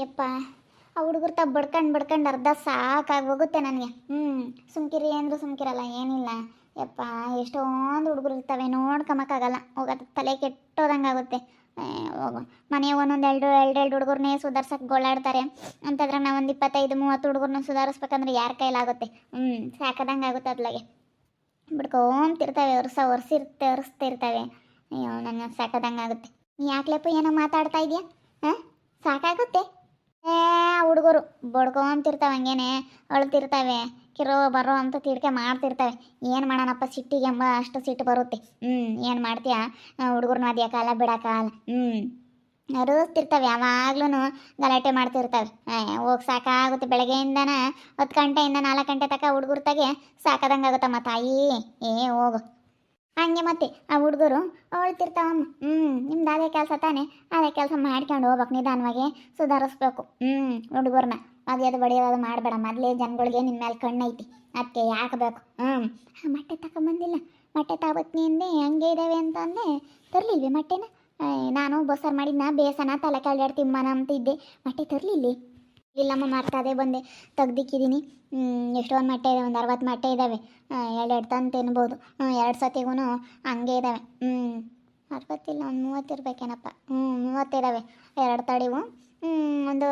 ಯಪ್ಪ, ಆ ಹುಡುಗರು ತ ಬಡ್ಕಂಡು ಬಡ್ಕಂಡು ಅರ್ಧ ಸಾಕಾಗಿ ಹೋಗುತ್ತೆ ನನಗೆ. ಹ್ಞೂ ಸುಮ್ಕಿರಿ ಅಂದರೂ ಸುಮ್ಕಿರಲ್ಲ, ಏನಿಲ್ಲ. ಯಪ್ಪ, ಎಷ್ಟೊಂದು ಹುಡುಗರು ಇರ್ತವೆ ನೋಡ್ಕೊಂಬಕ್ಕಾಗಲ್ಲ ಹೋಗೋದು ತಲೆ ಕೆಟ್ಟೋದಂಗೆ ಆಗುತ್ತೆ ಮನೆ ಒಂದೊಂದು ಎರಡು ಎರಡು ಎರಡು ಹುಡುಗರನ್ನೇ ಸುಧಾರ್ಸಕ್ಕೆ ಗೋಳಾಡ್ತಾರೆ. ಅಂತಂದ್ರೆ ನಾವು ಒಂದು ಇಪ್ಪತ್ತೈದು, ಮೂವತ್ತು ಹುಡುಗರನ್ನ ಸುಧಾರಿಸ್ಬೇಕಂದ್ರೆ ಯಾರ ಕೈಲಾಗುತ್ತೆ? ಹ್ಞೂ ಸಾಕದಂಗೆ ಆಗುತ್ತೆ ಅದ್ಲಾಗೆ ಬಿಡ್ಕೊಂತಿರ್ತವೆ ವರ್ಷ ಒರೆಸಿರ್ತೆ ಒರೆಸ್ತಿರ್ತವೆ ಅಯ್ಯೋ ನನ್ನ ಸಾಕದಂಗೆ ಆಗುತ್ತೆ ಯಾಕ್ಲೆಪ್ಪ ಏನೋ ಮಾತಾಡ್ತಾ ಇದೆಯಾ? ಹಾಂ? ಸಾಕಾಗುತ್ತೆ? ಏ, ಹುಡುಗರು ಬಡ್ಕೊಂತಿರ್ತಾವಂಗೇನೆ ಅಳ್ತಿರ್ತವೆ. ಕಿರೋ ಬರೋ ಅಂತ ತಿಡ್ಕೆ ಮಾಡ್ತಿರ್ತಾವೆ. ಏನು ಮಾಡೋಣಪ್ಪ ಸಿಟ್ಟಿಗೆ ಎಂಬ ಅಷ್ಟು ಸಿಟ್ಟು ಬರುತ್ತೆ. ಹ್ಞೂ ಏನು ಮಾಡ್ತೀಯ? ಹುಡುಗರನ್ನ ಅದ್ಯಾಕಲ್ಲ ಬಿಡೋಕ್ಕಾಗಲ್ಲ ಹ್ಞೂ ಅರಿಸ್ತಿರ್ತವೆ ಯಾವಾಗ್ಲೂ ಗಲಾಟೆ ಮಾಡ್ತಿರ್ತಾವೆ. ಹೋಗಿ ಸಾಕಾಗುತ್ತೆ. ಬೆಳಗ್ಗೆಯಿಂದನ, ಹತ್ತು ಗಂಟೆಯಿಂದ ನಾಲ್ಕು ಗಂಟೆ ತನಕ ಹುಡುಗರ್ ತಗೆ ಸಾಕದಂಗೆ ಆಗುತ್ತಮ್ಮ ತಾಯಿ. ಏ, ಹೋಗು. ಹಂಗೆ ಮತ್ತೆ ಆ ಹುಡುಗರು ಅಳ್ತಿರ್ತಾವಮ್ಮ. ಹ್ಞೂ ನಿಮ್ದು ಅದೇ ಕೆಲಸ ತಾನೆ? ಅದೇ ಕೆಲಸ ಮಾಡ್ಕೊಂಡು ಹೋಗ್ಬೇಕು ನಿಧಾನವಾಗಿ, ಸುಧಾರಿಸ್ಬೇಕು. ಹ್ಞೂ ಹುಡುಗರನ್ನ ಅದು ಬಡಿಯೋದು ಮಾಡಬೇಡ. ಮೊದಲೇ ಜನಗಳಿಗೆ ನಿಮ್ಮ ಮೇಲೆ ಕಣ್ಣೈತಿ. ಅದಕ್ಕೆ ಯಾಕಬೇಕು? ಹ್ಞೂ ಮೊಟ್ಟೆ ತಗೊಂಬಂದಿಲ್ಲ ಮೊಟ್ಟೆ ಅಂದೆ, ಹಂಗೆ ಇದ್ದಾವೆ ಅಂತ ಅಂದೆ ತರಲಿಲ್ವಿ ಮೊಟ್ಟೆನ? ನಾನು ಬಸ್ಸಾರು ಮಾಡಿದ್ನ ಬೇಸನ ತಲೆ ಕಾಲ್ಯಾಡ್ ತಿಮ್ಮನ ಅಂತಿದ್ದೆ. ಮೊಟ್ಟೆ ತರಲಿಲ್ಲಿ ಇಲ್ಲಮ್ಮ ಮರ್ತದೇ ಬಂದೆ. ತೆಗ್ದಿಕ್ಕಿದ್ದೀನಿ ಎಷ್ಟೊಂದು ಮಟ್ಟೆ ಇದೆ, ಒಂದು ಅರವತ್ತು ಮಟ್ಟೆ ಇದ್ದಾವೆ ಎರಡು ತಂದು ತಿನ್ಬೋದು. ಎರಡು ಸತಿಗೂ ಹಂಗೆ ಇದ್ದಾವೆ ಹ್ಞೂ ಅರವತ್ತಿಲ್ಲ, ಒಂದು ಮೂವತ್ತು ಇರ್ಬೇಕೇನಪ್ಪ. ಹ್ಞೂ ಮೂವತ್ತಿದ್ದಾವೆ ಎರಡು ತಡಿವು. ಒಂದು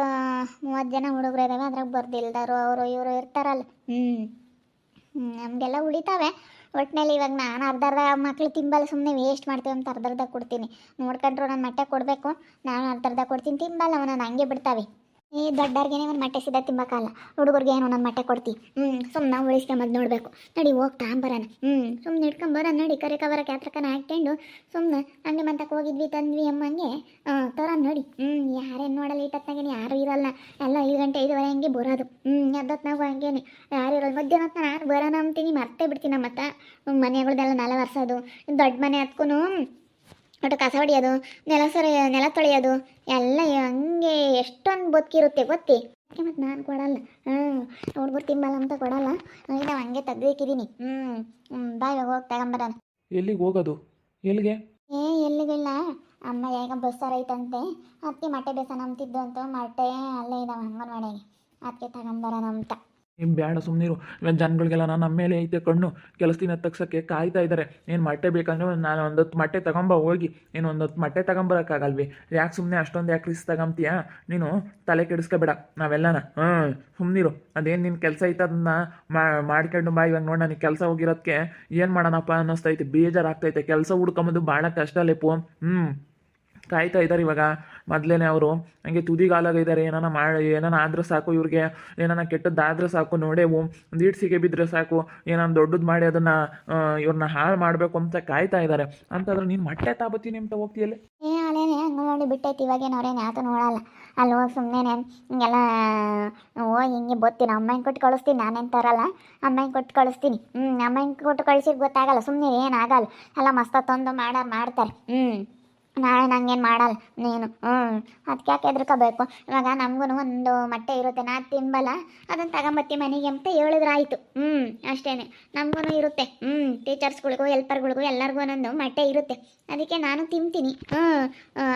ಮೂವತ್ತು ಜನ ಹುಡುಗರು ಇದ್ದಾವೆ ಅದ್ರಾಗ ಬರ್ದಿಲ್ದಾರು ಅವರು ಇವರು ಇರ್ತಾರಲ್ಲ. ಹ್ಞೂ ನಮಗೆಲ್ಲ ಉಳಿತಾವೆ. ಒಟ್ಟಿನಲ್ಲಿ ಇವಾಗ ನಾನು ಅರ್ಧ ಅರ್ಧ ಮಕ್ಳು ತಿಂಬಲ್ಲ ಸುಮ್ಮನೆ ವೇಸ್ಟ್ ಮಾಡ್ತೀವಿ ಅಂತ ಅರ್ಧ ಅರ್ಧ ಕೊಡ್ತೀನಿ. ನೋಡ್ಕೊಂಡ್ರು ನನ್ನ ಮಟ್ಟೆ ಕೊಡಬೇಕು, ನಾನು ಅರ್ಧ ಅರ್ಧ ಕೊಡ್ತೀನಿ, ತಿಂಬಲ್ಲ ಅವನ ಹಂಗೆ ಬಿಡ್ತಾವೆ. ಈ ದೊಡ್ಡವ್ರಿಗೇನೆ ಒಂದು ಮಟ್ಟೆ ಸಿದ್ಧ ತಿಂಬಕ್ಕಲ್ಲ ಹುಡುಗರಿಗೆ ಏನು ಒಂದೊಂದು ಮಟ್ಟೆ ಕೊಡ್ತಿ. ಹ್ಞೂ ಸುಮ್ಮನೆ ಉಳಿಸ್ಕೊಂಬದು ನೋಡಬೇಕು. ನಡಿ, ಹೋಗ್ತಾ ಬರೋಣ ಹ್ಞೂ ಸುಮ್ಮನೆ ಇಟ್ಕೊಂಬರೋಣ ನಡಿ. ಕರೆ ಕವರಕ್ಕೆ ಕ್ಯಾತ್ರಕನ ಹಾಕ್ಕೊಂಡು ಸುಮ್ಮನೆ ಹಂಗೆ ಮಂತಕ್ಕೆ ಹೋಗಿದ್ವಿ ತಂದ್ವಿ ಅಮ್ಮಂಗೆ. ತೋರ ನೋಡಿ. ಹ್ಞೂ ಯಾರೇನು ನೋಡಲ್ಲ ಇಟ್ಟತ್ನಾಗೇನೆ ಯಾರು ಇರಲ್ಲ. ಎಲ್ಲ ಐದು ಗಂಟೆ ಐದುವರೆ ಹಂಗೆ ಬರೋದು. ಹ್ಞೂ ಎದ್ದೊತ್ನಾಗ ಹಂಗೇನೆ. ಯಾರು ಇರೋಲ್ಲ ಮಧ್ಯಾಹ್ನ ನಾನು ಬರೋಣ ಅಂತೀನಿ ಮರ್ತೇ ಬಿಡ್ತೀನಿ ನಮ್ಮತ್ತ. ಮನೆಗಳ್ದೆಲ್ಲ ನೆಲ ದೊಡ್ಡ ಮನೆ ಹತ್ಕೂ ಒಟ್ಟು ಕಸ ಹೊಡಿಯೋದು ನೆಲ ಸರ ನೆಲ ತೊಳೆಯೋದು ಎಲ್ಲ ಹಂಗೆ ಎಷ್ಟೊಂದು ಬದುಕಿರುತ್ತೆ ಗೊತ್ತಿ? ಅದಕ್ಕೆ ಮತ್ತು ನಾನು ಕೊಡಲ್ಲ. ಹ್ಞೂ ಹುಡುಗರು ತಿಂಬಲ್ಲ ಅಂತ ಕೊಡಲ್ಲ. ನಾವು ಹಂಗೆ ತೆಗ್ದಿಕ್ಕಿದ್ದೀನಿ ಹ್ಞೂ ಹ್ಞೂ ಬಾಯ್ ಹೋಗಿ ತಗೊಂಬರೋಣ. ಎಲ್ಲಿಗೆ ಹೋಗೋದು? ಎಲ್ಲಿಗೆ? ಏ ಎಲ್ಲಿಗಿಲ್ಲ. ಅಮ್ಮ ಯಾಕ ಬಸ್ಸಾರ ಐತಂತೆ ಅದಕ್ಕೆ ಮೊಟ್ಟೆ ಬೇಸನ ಅಂತಿದ್ದು ಅಂತ ಮೊಟ್ಟೆ ಅಲ್ಲೇ ಇದಾವೆ ಮನೆಗೆ ಅದಕ್ಕೆ ತಗೊಂಬರೋಣ ಅಂತ. ಏನು ಬೇಡ ಸುಮ್ಮನಿರು ಇವತ್ತು ಜನಗಳಿಗೆಲ್ಲ ನಾನು ನಮ್ಮ ಮೇಲೆ ಐತೆ ಕಣ್ಣು. ಕೆಲಸದಿಂದ ತಗ್ಸಕ್ಕೆ ಕಾಯ್ತಾ ಇದ್ದಾರೆ ಏನು ಮೊಟ್ಟೆ ಬೇಕಂದ್ರೆ ನಾನು ಒಂದೊತ್ತು ಮಟ್ಟೆ ತಗೊಂಬ ಹೋಗಿ. ನೀನು ಒಂದೊತ್ತು ಮಟ್ಟೆ ತಗೊಂಬರೋಕ್ಕಾಗಲ್ವಿ? ಯಾಕೆ ಸುಮ್ಮನೆ ಅಷ್ಟೊಂದು ಯಾಕೆ ರಿಸ್ಕ್ ತಗೊಂತೀಯ ನೀನು ತಲೆ ಕೆಡಿಸ್ಕೊಬೇಡ ನಾವೆಲ್ಲನ. ಹ್ಞೂ ಸುಮ್ಮನಿರು ಅದೇನು ನಿನ್ನ ಕೆಲಸ ಐತೆ ಅದನ್ನ ಮಾಡ್ಕೊಂಡು ಬಾ. ಇವಾಗ ನೋಡಿ ನನಗೆ ಕೆಲಸ ಹೋಗಿರೋದಕ್ಕೆ ಏನು ಮಾಡೋಣಪ್ಪ ಅನ್ನಿಸ್ತೈತೆ ಬೇಜಾರಾಗ್ತೈತೆ ಕೆಲಸ ಹುಡ್ಕೊಂಬುದು ಭಾಳ ಕಷ್ಟ ಲೇಪು ಹ್ಞೂ ಕಾಯ್ತಾ ಇದ್ದಾರೆ ಇವಾಗ. ಮೊದಲೇ ಅವರು, ಹಂಗೆ ತುದಿಗಾಲಾಗಿದ್ದಾರೆ ಏನಾನ ಮಾಡಿ, ಏನಾನ ಆದ್ರೆ ಸಾಕು ಇವ್ರಿಗೆ, ಏನಾನ ಕೆಟ್ಟದ್ದಾದ್ರೆ ಸಾಕು ನೋಡೇವು ದೀಡ್ಸಿಗೆ ಬಿದ್ದರೆ ಸಾಕು, ಏನಾನ ದೊಡ್ಡದು ಮಾಡಿ ಅದನ್ನು ಇವ್ರನ್ನ ಹಾಳು ಮಾಡಬೇಕು ಅಂತ ಕಾಯ್ತಾ ಇದ್ದಾರೆ ಅಂತಂದ್ರೆ, ನೀನು ಮೊಟ್ಟೆ ತಾಬತ್ತಿ ನಿಮ್ಮ ಹೋಗ್ತೀಯಲ್ಲ ಏ ಹಂಗೆ ನೋಡಿ ಬಿಟ್ಟೈತಿ, ಇವಾಗೇನು ಅವ್ರೇನು ಯಾತು ನೋಡಲ್ಲ. ಅಲ್ಲಿ ಹೋಗಿ ಸುಮ್ಮನೆ ಹಿಂಗೆಲ್ಲ, ಓ, ಹಿಂಗೆ ಬತ್ತೀನಿ ಅಮ್ಮಂಗೆ ಕೊಟ್ಟು ಕಳಿಸ್ತೀನಿ, ನಾನೇನು ತರಲ್ಲ. ಅಮ್ಮಂಗೆ ಕೊಟ್ಟು ಕಳಿಸ್ತೀನಿ. ಹ್ಞೂ ಅಮ್ಮಂಗೆ ಕೊಟ್ಟು ಕಳಿಸಿದ್ ಗೊತ್ತಾಗಲ್ಲ ಸುಮ್ಮನೆ ಏನಾಗಲ್ಲ ಎಲ್ಲ ಮಸ್ತ ತಂದು ಮಾಡ, ಮಾಡ್ತಾರೆ. ಹ್ಞೂ ನಾಳೆ ನಂಗೇನು ಮಾಡಲ್ಲ, ನೀನು. ಹ್ಞೂ ಅದಕ್ಕೆ ಯಾಕೆ ಹೆದರ್ಕೋಬೇಕು? ಇವಾಗ ನಮಗೂ ಒಂದು ಮೊಟ್ಟೆ ಇರುತ್ತೆ, ನಾ ತಿನ್ಬಲ್ಲ ಅದನ್ನು ತಗೊಂಬತ್ತಿ ಮನೆಗೆ ಅಂತ ಹೇಳಿದ್ರೆ ಆಯಿತು ಹ್ಞೂ ಅಷ್ಟೇ ನಮಗೂ ಇರುತ್ತೆ. ಹ್ಞೂ ಟೀಚರ್ಸ್ಗಳಿಗೂ, ಹೆಲ್ಪರ್ಗಳಿಗೂ ಎಲ್ಲರಿಗೂ ಒಂದೊಂದು ಮೊಟ್ಟೆ ಇರುತ್ತೆ. ಅದಕ್ಕೆ ನಾನು ತಿಂತೀನಿ. ಹ್ಞೂ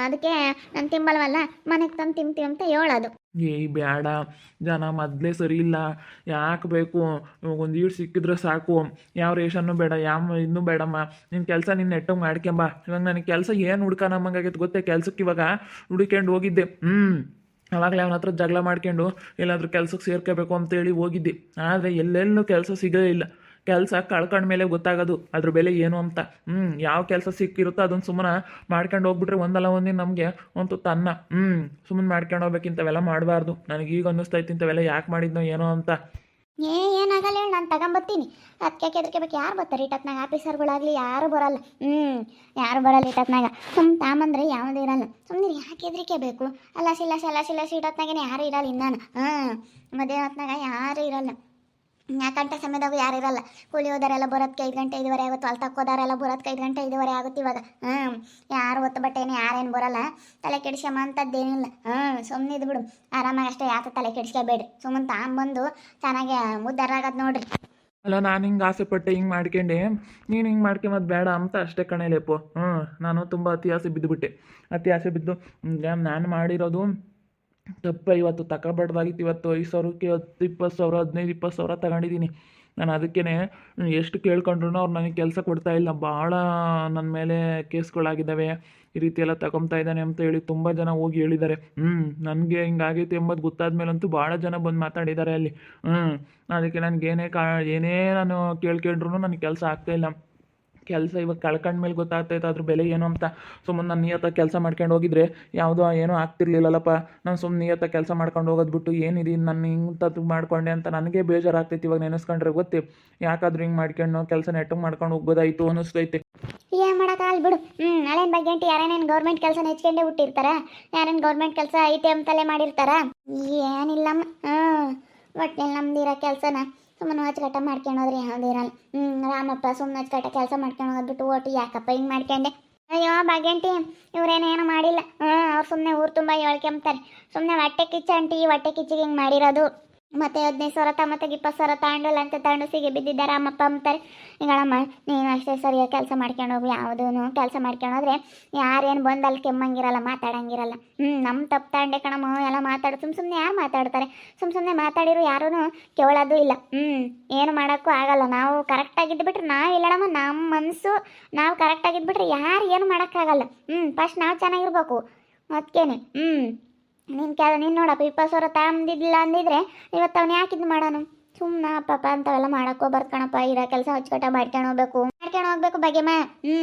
ಅದಕ್ಕೆ ನಾನು ತಿಂಬಲ್ವಲ್ಲ, ಮನೆಗೆ ತಂದು ತಿಂತೀವಿ ಅಂತ ಹೇಳೋದು. ಏಯ್ ಬೇಡ ಜನ ಮೊದಲೇ ಸರಿ ಇಲ್ಲ. ಯಾಕೆ ಬೇಕು? ಒಂದು ಈಡು ಸಿಕ್ಕಿದ್ರೆ ಸಾಕು. ಯಾವ ರೇಷನ್ನು ಬೇಡ, ಯಾವ ಇನ್ನೂ ಬೇಡಮ್ಮ. ನಿನ್ನ ಕೆಲಸ ನಿನ್ನ ನೆಟ್ಟಗೆ ಮಾಡ್ಕೊಂಬ ಇವಾಗ ನನಗೆ ಕೆಲಸ ಏನು ಹುಡ್ಕ ಗೊತ್ತೇ ಕೆಲ್ಸಕ್ಕೆ ಇವಾಗ? ಹುಡುಕೊಂಡು ಹೋಗಿದ್ದೆ. ಹ್ಞೂ ಅವಾಗಲೇ ಅವನ ಹತ್ರ ಜಗಳ ಮಾಡ್ಕೊಂಡು ಎಲ್ಲಾದರೂ ಕೆಲಸಕ್ಕೆ ಸೇರ್ಕೋಬೇಕು ಅಂತೇಳಿ ಹೋಗಿದ್ದೆ. ಆದರೆ ಎಲ್ಲೆಲ್ಲೂ ಕೆಲಸ ಸಿಗಲೇ ಇಲ್ಲ. ಕೆಲಸ ಕಳ್ಕೊಂಡ ಮೇಲೆ ಗೊತ್ತಾಗೋದು, ಅದ್ರ ಬೆಲೆ ಏನು ಅಂತ. ಹ್ಞೂ ಯಾವ ಕೆಲಸ ಸಿಕ್ಕಿರುತ್ತೋ ಅದನ್ನು ಸುಮ್ಮನೆ ಮಾಡ್ಕೊಂಡು ಹೋಗ್ಬಿಟ್ರೆ ಒಂದಲ್ಲ ಒಂದಿನ ನಮಗೆ ಒಂದು ತನ್ನ ಹ್ಞೂ ಸುಮ್ಮನೆ ಮಾಡ್ಕೊಂಡು ಹೋಗ್ಬೇಕು, ಇಂಥವೆಲ್ಲ ಮಾಡಬಾರ್ದು. ನನಗೆ ಈಗ ಅನ್ನಿಸ್ತೈತಿ ಇಂಥವೆಲ್ಲ ಯಾಕೆ ಮಾಡಿದ್ನೋ ಏನೋ ಅಂತ. ಏ ಏನಾಗಲ್ಲ ಹೇಳಿ, ನಾನು ತಗೊಂಬತ್ತೀನಿ. ಅದಕ್ಕೆ ಕೆದರ್ಕೋಬೇಕು ಯಾರು ಬರ್ತಾರೆ ಇಟ್ಟತ್ನಾಗ ಆಫೀಸರ್ಗಳಾಗಲಿ ಯಾರು ಬರಲ್ಲ. ಹ್ಞೂ ಯಾರು ಬರಲ್ಲ ಇಟ್ಟತ್ನಾಗ ಸುಮ್ಮ ತಾಮಂದ್ರೆ ಯಾವುದೇ ಇರಲ್ಲ. ಸುಮ್ಮನೆ ಯಾಕೆ ಹೆದರಿಕೆ ಬೇಕು? ಅಲ್ಲ ಸಿಲ್ಲ ಸಲ ಸಿಲ್ಲ ಯಾರು ಇರಲ್ಲ, ಇನ್ನಾನು. ಹಾಂ ಮದುವೆ ಹೊತ್ನಾಗ ಯಾರು ಇರಲ್ಲ. ಯಾಕಂಟ ಸಮಯದಾಗ ಯಾರು ಇರಲ್ಲ. ಕೂಲಿ ಹೋದಾರೆಲ್ಲ ಬರೋದಕ್ಕೆ ಐದು ಗಂಟೆ ಐದುವರೆ ಆಗುತ್ತೆ. ಹೊಲ ತಕ್ಕೋದಾರೆಲ್ಲ ಬರೋದಕ್ಕೆ ಐದು ಗಂಟೆ ಐದುವರೆ ಆಗುತ್ತೆ ಇವಾಗ. ಹ್ಞೂ ಯಾರು ಹೊತ್ತು ಬಟ್ಟೆನೇ ಯಾರೇನು ಬರಲ್ಲ. ತಲೆ ಕೆಡಿಸ್ಕೊಂಬ ಅಂಥದ್ದೇನಿಲ್ಲ ಹ್ಞೂ ಸುಮ್ಮನೆ ಇದು ಬಿಡು. ಆರಾಮಾಗಿ ಅಷ್ಟೇ ಯಾಕೆ ತಲೆ ಕೆಡಿಸ್ಕೋಬೇಡ್ರಿ ಸುಮ್ಮನೆ ತಾಂಬಂದು ಚೆನ್ನಾಗಿ ಮುದ್ದಾರಾಗದು ನೋಡ್ರಿ. ಅಲ್ಲ, ನಾನು ಹಿಂಗೆ ಆಸೆ ಪಟ್ಟೆ ಹಿಂಗೆ ಮಾಡ್ಕೊಂಡೆ. ನೀನು ಹಿಂಗೆ ಮಾಡ್ಕೊಂಬದು ಬೇಡ ಅಂತ ಅಷ್ಟೇ ಕಣೆಲೆಪ್ಪು ಹ್ಞೂ ನಾನು ತುಂಬ ಅತಿ ಆಸೆ ಬಿದ್ದುಬಿಟ್ಟೆ ಅತಿ ಆಸೆ ಬಿದ್ದು ನಾನು ಮಾಡಿರೋದು ತಪ್ಪ ಇವತ್ತು ತಗೋಬಾರ್ದಾಗಿತ್ತು ಇವತ್ತು ಐದು ಸಾವಿರಕ್ಕೆ ಹತ್ತು ಇಪ್ಪತ್ತು ಸಾವಿರ, ಹದಿನೈದು, ಇಪ್ಪತ್ತು ಸಾವಿರ ತಗೊಂಡಿದ್ದೀನಿ. ನಾನು ಅದಕ್ಕೇ ಎಷ್ಟು ಕೇಳ್ಕೊಂಡ್ರು ಅವ್ರು ನನಗೆ ಕೆಲಸ ಕೊಡ್ತಾ ಇಲ್ಲ. ಭಾಳ ನನ್ನ ಮೇಲೆ ಕೇಸ್ಗಳಾಗಿದ್ದಾವೆ. ಈ ರೀತಿ ಎಲ್ಲ ತಗೊತಾ ಇದ್ದಾನೆ ಅಂತ ಹೇಳಿ ತುಂಬ ಜನ ಹೋಗಿ ಹೇಳಿದ್ದಾರೆ. ಹ್ಞೂ ನನಗೆ ಹಿಂಗಾಗೈತೆ ಎಂಬುದು ಗೊತ್ತಾದ ಮೇಲಂತೂ ಭಾಳ ಜನ ಬಂದು ಮಾತಾಡಿದ್ದಾರೆ ಅಲ್ಲಿ. ಹ್ಞೂ ಅದಕ್ಕೆ ನನಗೇನೇ ಕಾ, ಏನೇ ನಾನು ಕೇಳ್ಕೊಂಡ್ರು ನನಗೆ ಕೆಲಸ ಆಗ್ತಾಯಿಲ್ಲ ಕೆಲಸ ಇವಾಗ ಕಳ್ಕೊಂಡ್ಮೇಲೆ ಗೊತ್ತಾಗ್ತೈತೆ ಅದ್ರ ಬೆಲೆ ಏನು ಅಂತ ಸುಮ್ಮನೆ ನಾನು ನಿಯತ್ತಾಗಿ ಕೆಲಸ ಮಾಡ್ಕೊಂಡು ಹೋಗಿದ್ರೆ ಯಾವುದೋ ಏನೂ ಆಗ್ತಿರ್ಲಿಲ್ಲಲ್ಲಪ್ಪ, ನಾನು ಸುಮ್ಮನೆ ನಿಯತ್ತಾಗಿ ಕೆಲಸ ಮಾಡ್ಕೊಂಡು ಹೋಗೋದು ಬಿಟ್ಟು ಏನಿದೆ ನಾನು ಹಿಂಗೆ ಮಾಡ್ಕೊಂಡೆ ಅಂತ ನನಗೆ ಬೇಜಾರಾಗ್ತೈತಿ ಇವಾಗ ನೆನೆಸ್ಕೊಂಡ್ರೆ ಗೊತ್ತಿ, ಯಾಕಾದ್ರೂ ಹಿಂಗೆ ಮಾಡ್ಕೊಂಡು ಕೆಲಸ ನೆಟ್ಟಗೆ ಮಾಡ್ಕೊಂಡು ಹೋಗ್ಬೋದಾಯ್ತು ಅನ್ನಿಸ್ತೈತೆ ಏನು ಮಾಡೋಕ್ಕಾಗಲ್ಲ ಬಿಡು ಹ್ಞೂ ನಾಳೆನ ಬಗ್ಗೆ ಯಾರೇನೇನು ಗೌರ್ಮೆಂಟ್ ಕೆಲಸ ನೆಚ್ಕೊಂಡೇ ಹುಟ್ಟಿರ್ತಾರ, ಯಾರೇನು ಗೌರ್ಮೆಂಟ್ ಕೆಲಸ ಐತೆ ಅಂತಲೇ ಮಾಡಿರ್ತಾರ? ಏನಿಲ್ಲಮ್ಮ ಹ್ಞೂ ಒಟ್ಟಿನಲ್ಲಿ ನಮ್ದಿರೋ ಕೆಲಸನ. ಸುಮ್ಮನೆ ಅಚ್ಚುಕಟ್ಟ ಮಾಡ್ಕೊಳೋದ್ರಿ ಯಾವುದೇ ಇರಲ್ಲ. ಹ್ಞೂ ರಾಮಪ್ಪ ಸುಮ್ಮನೆ ಅಚ್ಚುಕಟ್ಟ ಕೆಲಸ ಮಾಡ್ಕೊಂಡು ಬಿಟ್ಟು ಓಟು ಯಾಕಪ್ಪ ಹಿಂಗೆ ಮಾಡ್ಕೊಂಡೆ? ಅಯ್ಯೋ ಭಾಗ್ಯಂಟಿ ಇವ್ರೇನೇನು ಮಾಡಿಲ್ಲ. ಹ್ಞೂ ಅವ್ರು ಸುಮ್ಮನೆ ಊರು ತುಂಬ ಹೇಳ್ಕೊಂಬ್ತಾರೆ ಸುಮ್ಮನೆ ಹೊಟ್ಟೆ ಕಿಚ್ಚಂಟಿ, ಹೊಟ್ಟೆ ಕಿಚ್ಚಿಗೆ ಹಿಂಗೆ ಮಾಡಿರೋದು. ಮತ್ತೆ ಹದಿನೈದು ಸಾವಿರ ತಮ್ಮ ಮತ್ತೆ ಇಪ್ಪತ್ತು ಸಾವಿರ ತಗೊಂಡಲ್ಲ ಅಂತ ತಗೊಂಡು ಸಿಗಿ ಬಿದ್ದಿದ್ದಾರೆ. ಅಮ್ಮಪ್ಪ ಅಂತಾರೆ ಈಗಳಮ್ಮ ನೀನು ಅಷ್ಟೇ ಸರಿಯಾಗಿ ಕೆಲಸ ಮಾಡ್ಕೊಂಡು ಹೋಗು ಯಾವುದೂ ಕೆಲಸ ಮಾಡ್ಕೊಂಡೋದ್ರೆ ಯಾರೇನು ಬಂದು ಅಲ್ಲಿ ಕೆಮ್ಮಂಗಿರಲ್ಲ, ಮಾತಾಡಂಗಿರಲ್ಲ. ಹ್ಞೂ ನಮ್ಮ ತಪ್ಪು ತಗೊಂಡೆ ಕಣಮ್ಮ, ಎಲ್ಲ ಮಾತಾಡು ಸುಮ್ಮ ಸುಮ್ಮನೆ ಯಾರು ಮಾತಾಡ್ತಾರೆ? ಸುಮ್ಮ ಸುಮ್ಮನೆ ಮಾತಾಡಿರು ಯಾರೂ ಕೇಳೋದು ಇಲ್ಲ. ಹ್ಞೂ ಏನು ಮಾಡೋಕ್ಕೂ ಆಗಲ್ಲ. ನಾವು ಕರೆಕ್ಟಾಗಿದ್ದು ಬಿಟ್ರೆ ನಾವು ಇಲ್ಲಡಮ್ಮ ನಮ್ಮ ಮನಸ್ಸು ನಾವು ಕರೆಕ್ಟಾಗಿದ್ಬಿಟ್ರೆ ಯಾರು ಏನು ಮಾಡೋಕ್ಕಾಗಲ್ಲ. ಹ್ಞೂ ಫಸ್ಟ್ ನಾವು ಚೆನ್ನಾಗಿರ್ಬೇಕು ಅದಕ್ಕೇನೆ ಹ್ಞೂ ನಿನ್ನ ಕೆಲ ನೀನು ನೋಡಪ್ಪ ಇಪ್ಪತ್ತು ಸಾವಿರ ತಗೊಂಡಿದ್ದಿಲ್ಲ ಅಂದಿದ್ರೆ ಇವತ್ತು ಅವ್ನು ಯಾಕಿದ್ ಮಾಡೋನು? ಸುಮ್ಮನೆ ಪಾಪ ಅಂಥವೆಲ್ಲ ಮಾಡಕ್ಕೋ ಬರ್ಕಣಪ್ಪ ಇರೋ ಕೆಲಸ ಹಚ್ಕಟ್ಟ ಮಾಡ್ಕೊಂಡು ಹೋಗ್ಬೇಕು. ಮಾಡ್ಕೊಂಡು ಹೋಗ್ಬೇಕು ಬಗೆಮ್ಮ ಹ್ಞೂ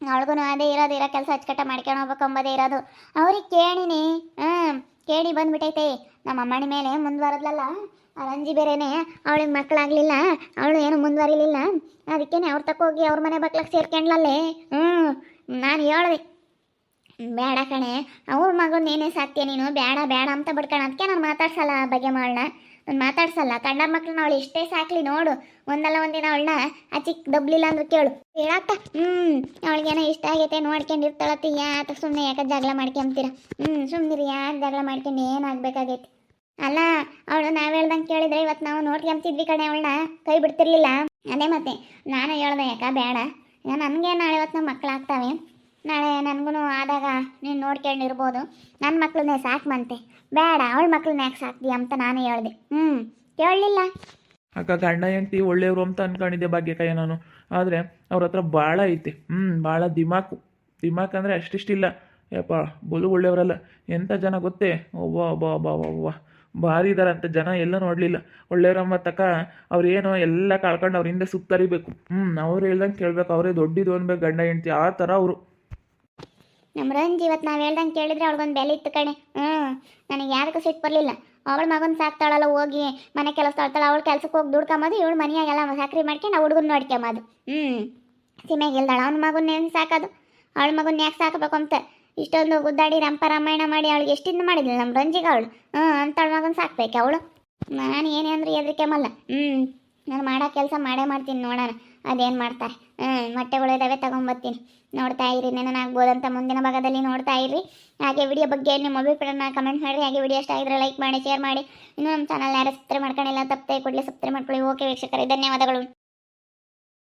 ಅವಳಿಗೂ ಅದೇ ಇರೋದು ಇರೋ ಕೆಲಸ ಹಚ್ಕಟ್ಟ ಮಾಡ್ಕೊಂಡು ಹೋಗ್ಬೇಕು ಅಂಬೋದೇ ಇರೋದು. ಅವ್ರಿಗೆ ಕೇಳಿನಿ ಹ್ಞೂ ಕೇಳಿ ಬಂದ್ಬಿಟ್ಟೈತೆ ನಮ್ಮ ಅಮ್ಮನ ಮೇಲೆ ಮುಂದುವರೆದ್ಲಲ್ಲ ಆ ರಂಜಿ ಬೇರೆನೆ ಅವಳಿಗೆ ಮಕ್ಕಳಾಗಲಿಲ್ಲ ಅವಳು ಏನು ಮುಂದುವರಿಲಿಲ್ಲ. ಅದಕ್ಕೇನೆ ಅವ್ರ ತಕ್ಕೋಗಿ ಅವ್ರ ಮನೆ ಬಕ್ಲಕ್ಕೆ ಸೇರ್ಕೊಂಡ್ಲಲ್ಲೇ ಹ್ಞೂ ನಾನು ಹೇಳ್ದೆ. ಬೇಡ ಕಣೆ. ಅವ್ರ ಮಗನ ನೀನೇ ಸಾಕ್ತೀಯ ನೀನು, ಬೇಡ ಬೇಡ ಅಂತ ಬಿಡ್ಕಣ. ಅದಕ್ಕೆ ನಾನು ಮಾತಾಡ್ಸಲ್ಲ ಆ ಬಗ್ಗೆ ಮಾಡೋಣ ನಾನು ಮಾತಾಡ್ಸಲ್ಲ. ಕಂಡ ಮಕ್ಳನ್ನ ಅವಳು ಇಷ್ಟೇ ಸಾಕ್ಲಿ ನೋಡು. ಒಂದಲ್ಲ ಒಂದಿನ ಅವಳನ್ನ ಆ ಚಿಕ್ಕ ದಬ್ಲಿಲ್ಲ ಅಂದ್ರೆ ಕೇಳು. ಹೇಳಕ್ಕ? ಹ್ಞೂ ಅವಳಿಗೇನೋ ಇಷ್ಟ ಆಗೈತೆ ನೋಡ್ಕೊಂಡಿರ್ತಾಳತ್ತಿ. ಯಾತ ಸುಮ್ಮನೆ ಯಾಕೆ ಜಗಳ ಮಾಡ್ಕೊಂತೀರ ಹ್ಞೂ ಸುಮ್ಮನಿರಿ ಯಾಕೆ ಜಗಳ ಮಾಡ್ಕೊಂಡು ಏನಾಗಬೇಕಾಗೈತಿ ಅಲ್ಲ, ಅವಳು ನಾವು ಹೇಳ್ದಂಗೆ ಕೇಳಿದ್ರೆ ಇವತ್ತು ನಾವು ನೋಡ್ಕೊಂತಿದ್ವಿ ಕಣೆ ಅವಳನ್ನ ಕೈ ಬಿಡ್ತಿರ್ಲಿಲ್ಲ. ಅದೇ ಮತ್ತೆ. ನಾನು ಹೇಳ್ದೆ ಯಾಕ, ಬೇಡ. ನನಗೆ ನಾಳೆ ಇವತ್ತು ನಮ್ಮ ಮಕ್ಕಳಾಗ್ತವೆ ನಾಳೆ ನನಗೂ ಆದಾಗ ನೀನು ನೋಡ್ಕೊಂಡಿರ್ಬೋದು ನನ್ನ ಮಕ್ಳನ್ನೇ ಸಾಕ್ಮಂತೆ ಬೇಡ ಅವಳ ಮಕ್ಳನ್ನ ಯಾಕೆ ಸಾಕ್ತಿ ಅಂತ ನಾನು ಹೇಳಿದೆ. ಹ್ಞೂ ಕೇಳಲಿಲ್ಲ? ಅಕ್ಕ, ಗಂಡ, ಹೆಂಡ್ತಿ, ಒಳ್ಳೆಯವರು ಅಂತ ಅನ್ಕೊಂಡಿದ್ದೆ ಭಾಗ್ಯಕಯ್ಯ ನಾನು. ಆದರೆ ಅವ್ರ ಹತ್ರ ಭಾಳ ಐತೆ. ಹ್ಞೂ ಭಾಳ ದಿಮಾಕು. ದಿಮಾಕ್ ಅಂದರೆ ಅಷ್ಟಿಷ್ಟಿಲ್ಲ. ಯಪ್ಪ, ಬಲು ಒಳ್ಳೆಯವರಲ್ಲ. ಎಂಥ ಜನ ಗೊತ್ತೇ? ಒಬ್ಬ ಒಬ್ಬ ಒಬ್ಬ ಒಬ್ಬ ಭಾರಿ ಅಂತ ಜನ ಎಲ್ಲ ನೋಡಲಿಲ್ಲ. ಒಳ್ಳೆಯವ್ರಮ್ಮ ತಕ ಅವ್ರೇನೋ ಎಲ್ಲ ಕಳ್ಕೊಂಡು ಅವ್ರ ಹಿಂದೆ ಸುತ್ತರಿಬೇಕು. ಹ್ಞೂ ಅವ್ರು ಹೇಳ್ದಂಗೆ ಕೇಳಬೇಕು. ಅವರೇ ದೊಡ್ಡದು ಅನ್ಬೇಕು ಗಂಡ, ಹೆಂಡ್ತಿ. ಆ ಥರ ಅವರು. ನಮ್ಮ ರಂಜ್ ಇವತ್ತು ನಾವು ಹೇಳ್ದಂಗೆ ಕೇಳಿದ್ರೆ ಅವಳಿಗೊಂದು ಬೆಲೆ ಇತ್ತು ಕಣೆ. ಹ್ಞೂ ನನಗೆ ಯಾರಕ್ಕೂ ಸಿಟ್ಟು ಬರಲಿಲ್ಲ. ಅವಳ ಮಗನ ಸಾಕ್ತಾಳಲ್ಲ, ಹೋಗಿ ಮನೆ ಕೆಲಸ ತಾಳ್ತಾಳೆ, ಅವಳು ಕೆಲ್ಸಕ್ಕೆ ಹೋಗಿ ದುಡ್ಕೊಂಬೋದು ಇವಳು ಮನೆಯಾಗೆಲ್ಲ ಸಾಕ್ರಿ ಮಾಡ್ಕೊಂಡು ಹುಡುಗನ ನೋಡ್ಕೊಂಬೋದು ಹ್ಞೂ ಸಿಮೆಗೆ ಇಲ್ದಾಳ ಅವ್ನ ಮಗನ ಏನು ಸಾಕೋದು? ಅವಳ ಮಗನ ಯಾಕೆ ಸಾಕಬೇಕು ಅಂತ? ಇಷ್ಟೊಂದು ಗುದ್ದಾಡಿ ರಂಪ ರಾಮಾಯಣ ಮಾಡಿ ಅವಳಿಗೆ ಎಷ್ಟಿಂದ ಮಾಡಿದ್ಲು ನಮ್ಮ ರಂಜಿಗೆ ಅವಳು? ಹ್ಞೂ ಅಂತಳ ಮಗನ ಸಾಕ್ಬೇಕು ಅವಳು? ನಾನು ಏನೇ ಅಂದ್ರೆ ಹೆದರಿಕೆ ಮಲ್ಲ. ಹ್ಞೂ ನಾನು ಮಾಡೋ ಕೆಲಸ ಮಾಡೇ ಮಾಡ್ತೀನಿ ನೋಡೋಣ. ಅದೇನು ಮಾಡ್ತಾರೆ ಹ್ಞೂ ಮೊಟ್ಟೆಗಳಿದ್ದಾವೆ ಇದ್ದಾವೆ ತಗೊಂಬರ್ತೀನಿ ನೋಡ್ತಾ ಇರಿ ನೆನನಾಗ್ಬೋದಂತ ಮುಂದಿನ ಭಾಗದಲ್ಲಿ ನೋಡ್ತಾ ಇರಿ. ಹಾಗೆ ವಿಡಿಯೋ ಬಗ್ಗೆ ನಿಮ್ಮ ಅಭಿಪ್ರಾಯನ ಕಮೆಂಟ್ ಮಾಡಿ. ಹಾಗೆ ವಿಡಿಯೋ ಇಷ್ಟ ಆಗಿದ್ರೆ ಲೈಕ್ ಮಾಡಿ ಶೇರ್ ಮಾಡಿ. ಇನ್ನೂ ನಮ್ಮ ಚಾನಲ್ ಯಾರು ಸಬ್ಸ್ಕ್ರೈಬ್ ಮಾಡ್ಕೊಂಡಿಲ್ಲ ತಪ್ಪದೆ ಕೂಡಲೇ ಸಬ್ಸ್ಕ್ರೈಬ್ ಮಾಡ್ಕೊಳ್ಳಿ. ಓಕೆ ವೀಕ್ಷಕರೇ, ಧನ್ಯವಾದಗಳು.